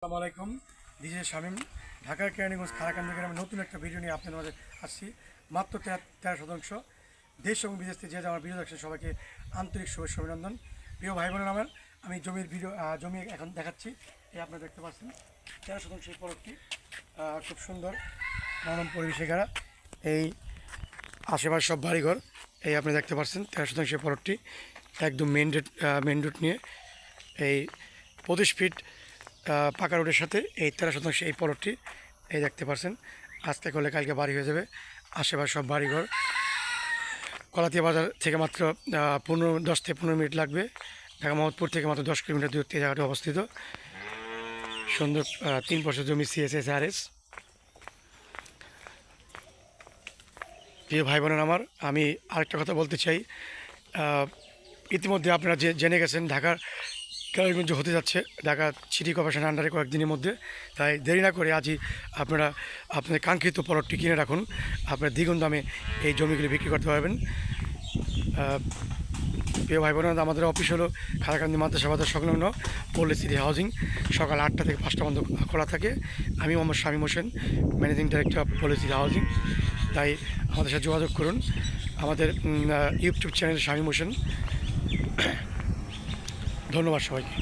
আসসালামু আলাইকুম। This is Shamim. ঢাকার কেরানীগঞ্জ খারাকান্দি গ্রামে নতুন একটা ভিডিও নিয়ে আপনাদের মাঝে আসছি। মাত্র তেরো শতাংশ। দেশ এবং বিদেশ থেকে যে আমার ভিডিও দেখছেন সবাইকে আন্তরিক শুভেচ্ছা, অভিনন্দন। প্রিয় ভাই বোনের আমার, আমি জমির ভিডিও জমি এখন দেখাচ্ছি। এই আপনারা দেখতে পাচ্ছেন, তেরো শতাংশ এই পরবটি খুব সুন্দর মনোরম পরিবেশে ঘেরা। এই আশেপাশে সব বাড়িঘর, এই আপনি দেখতে পাচ্ছেন, তেরো শতাংশ এই পলটটি একদম মেন রোড মেন রোড নিয়ে এই পঁচিশ ফিট পাকা রোডের সাথে এই তেরো শতাংশ এই পলটটি, এই দেখতে পাচ্ছেন আজকে করলে কালকে বাড়ি হয়ে যাবে। আশেপাশে সব বাড়িঘর। কলাতিয়া বাজার থেকে মাত্র পনেরো, দশ থেকে পনেরো মিনিট লাগবে। ঢাকা মোহাম্মদপুর থেকে মাত্র দশ কিলোমিটার দূরত্বে জায়গাটি অবস্থিত। সুন্দর তিন বছর জমি সিএসএস আর এস প্রিয় ভাই বোনেরা আমার, আমি আরেকটা কথা বলতে চাই। ইতিমধ্যে আপনারা যে জেনে গেছেন, ঢাকার কেরানীগঞ্জ হতে যাচ্ছে। ঢাকা সিটি কর্পোরেশন আন্ডারে কয়েকদিনের মধ্যে। তাই দেরি না করে আজই আপনারা আপনাদের কাঙ্ক্ষিত পলটটি কিনে রাখুন। আপনার দ্বিগুণ দামে এই জমিগুলি বিক্রি করতে পারবেন। প্রিয় ভাই বোনেরা, আমাদের অফিস হলো খারাকান্দি মাদ্রাসা বাজার সংলগ্ন পল্লী সিটি হাউজিং। সকাল আটটা থেকে পাঁচটা পর্যন্ত খোলা থাকে। আমি Mohammad Shamim Hossain, managing director of Palli city housing. তাই আমাদের সাথে যোগাযোগ করুন। আমাদের ইউটিউব চ্যানেল শামীম হোসেন। ধন্যবাদ সবাইকে।